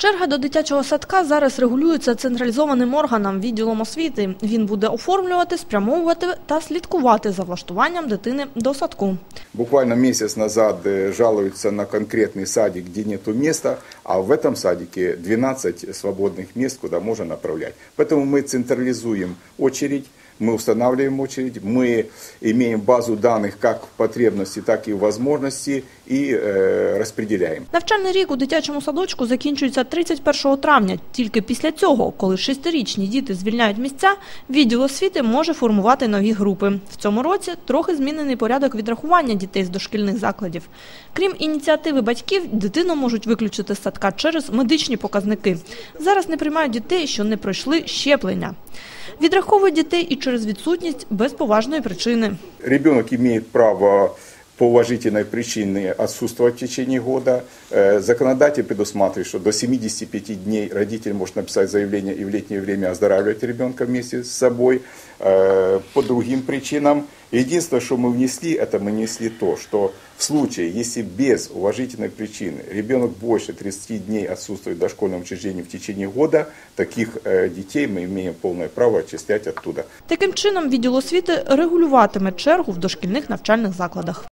Черга до дитячого садка зараз регулюється централізованим органом відділом освіти. Він буде оформлювати, спрямовувати та слідкувати за влаштуванням дитини до садку. Буквально месяц назад э, жалуются на конкретный садик, где нету места, а в этом садике 12 свободных мест, куда можно направлять. Поэтому мы централизуем очередь, мы устанавливаем очередь, мы имеем базу данных как в потребности, так и в возможности и э, распределяем. Навчальний рік у дитячому садочку закінчується 31 травня. Тільки після цього, коли шестирічні діти звільняють місця, відділ освіти може формувати нові групи. В цьому році трохи змінений порядок відрахування дітей з дошкільних закладів. Крім ініціативи батьків, дитину можуть виключити з садка через медичні показники. Зараз не приймають дітей, що не пройшли щеплення. Відраховують дітей і через відсутність без поважної причини. Ребенок має право по уважительной причине отсутствовать в течение года. Э, Законодатель предусматривает, что до 75 дней родитель может написать заявление и в летнее время оздоравливать ребенка вместе с собой э, по другим причинам. Единственное, что мы внесли, это мы внесли то, что в случае, если без уважительной причины ребенок больше 30 дней отсутствует в дошкольном учреждении в течение года, таких э, детей мы имеем полное право отчислять оттуда. Таким чином, відділ освіти регулюватиме чергу в дошкільних навчальних закладах.